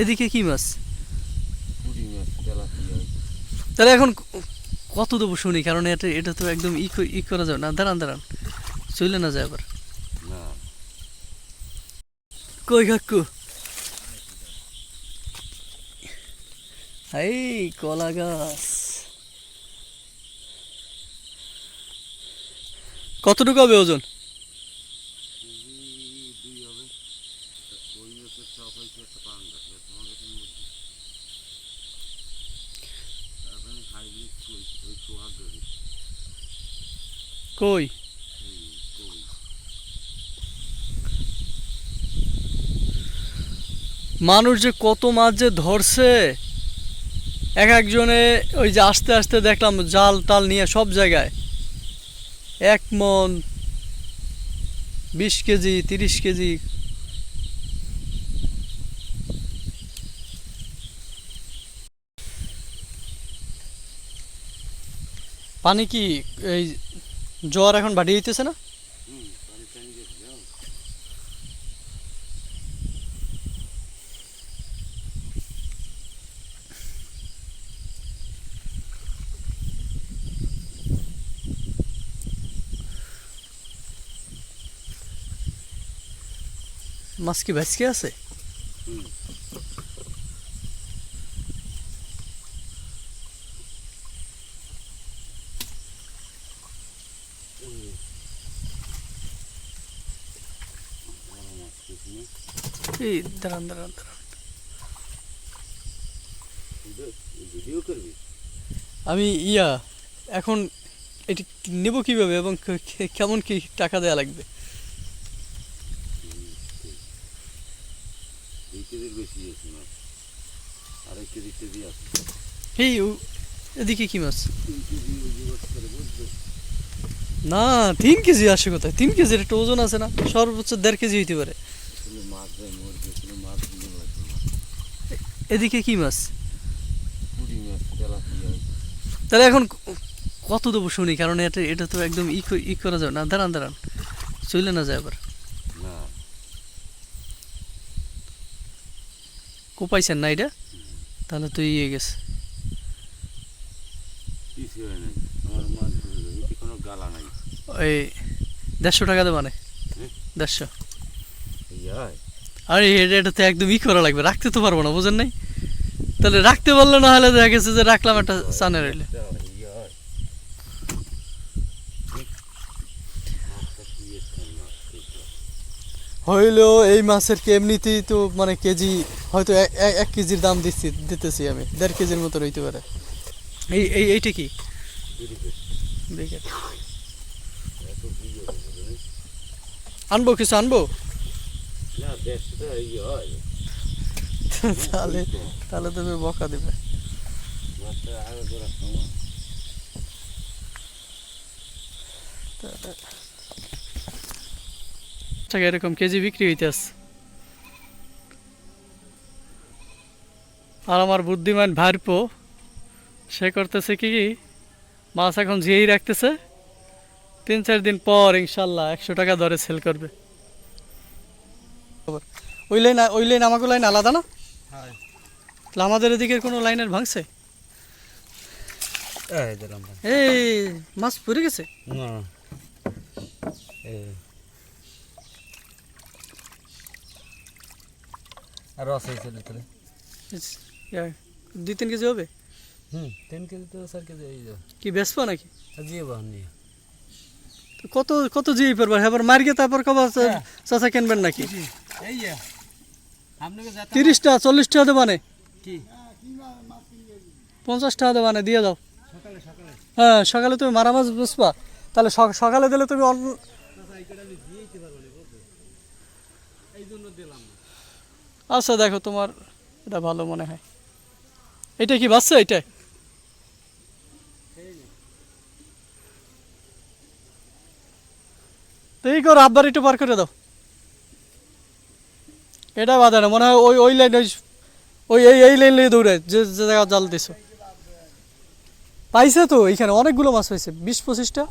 এদিকে কি মাছ? তাহলে এখন কত দেবো শুনি? কারণ এটা এটা তো একদম ই ই করা যাবে না। দাঁড়ান দাঁড়ান। চলে না যায় আবার? কই কাকু? এই কলা গাছ। কতটুকু হবে ওজন দুই হবে ওই মাছের চপ হয়েছে একটা পাঙ্গা তোমার কাছে মুরগি তারপরে হাইব্রিড ওই সোহাগ ধরি কই? মানুষ যে কত মাছ যে ধরছে, এক একজনে ওই যে আস্তে আস্তে দেখলাম জাল টাল নিয়ে সব জায়গায়। এক মন, বিশ কেজি, তিরিশ কেজি পানি কি এই জ্বর এখন বাড়িয়ে দিতেছে না? হুম পানি টানি গেছে যাও মাছ কি ভেসকে আছে? হুম বড় মাছ কিছু নেই এই, দাঁড়ান দাঁড়ান দাঁড়ান। আমি ইয়া, এখন এটি নেব কীভাবে এবং কেমন কি টাকা দেওয়া লাগবে? এদিকে কি মাছ? না, তিন কেজি আসে কোথায়? তিন কেজির একটা ওজন আছে না? সর্বোচ্চ দেড় কেজি হইতে পারে। মাছ যায় মুরগি আসলে মাছ দিলে লাগবে না এদিকে কি মাছ? পুরি মাছ তেলাপিয়া তাহলে এখন কত দেবো শুনি? কারণ এটা এটা তো একদম ই ই করা যাবে না। দাঁড়ান দাঁড়ান। চলে না যায় আবার। না। কোপাইছেন না এটা? তাহলে তো ইয়ে গেছে। হয় ওই দেড়শো টাকা দেবানে হুম। দেড়শো। আরে এটা এটা তো একদম ই করা লাগবে। রাখতে তো পারব না বুঝেন নাই? তাহলে রাখতে পারলে না হলে দেখা গেছে যে রাখলাম একটা চানে রইলে। হইলেও এই মাছের কি এমনিতেই তো মানে কেজি হয়তো এক- এক- এক কেজির দাম দিচ্ছি দিতেছি আমি। দেড় কেজির মতো রইতে পারে। এই এই এইটা কি? আনব কিছু আনব? তাহলে তাহলে তুমি বকা দেবে। এরকম কেজি বিক্রি হইতেছে। আর আমার বুদ্ধিমান ভাইরপো সে করতেছে কি কি? মাছ এখন জিয়েই রাখতেছে, তিন চার দিন পর ইনশাল্লাহ একশো টাকা দরে সেল করবে। ওই লাইন ওই লাইন আমাকে লাইন আলাদা না? হ্যাঁ। তাহলে আমাদের এদিকের কোনো লাইনের ভাঙছে? এই মাছ পড়ে গেছে? না। আর রস হয়েছে তাহলে দুই তিন কেজি হবে? হুম তিন কেজি তো চার কেজি এই কি বেসবো নাকি? দিয়ে বাহান নিয়ে। কত কত জিয়ে পারবার এবার মার্গে তারপর কবার হ্যাঁ। চাচা কিনবেন নাকি? আপনাকে যাতে তিরিশটা চল্লিশটা দেবানে পঞ্চাশ টাকা দেবানে দিয়ে দাও। হ্যাঁ সকালে তুমি মারা মাছ বুঝবা। তাহলে সকালে দিলে তুমি আচ্ছা দেখো তোমার এটা ভালো মনে হয়। এটা কি বাচ্চা এটা? তো এই করো আব্বার একটু বার করে দাও। এটা বাধা না, মনে হয় ওই ওই লাইন ওই ওই এই এই লাইন নিয়ে যে জায়গা জাল দিছো। পাইছে তো, এইখানে অনেকগুলো মাছ পাইছে, বিশ পঁচিশটা।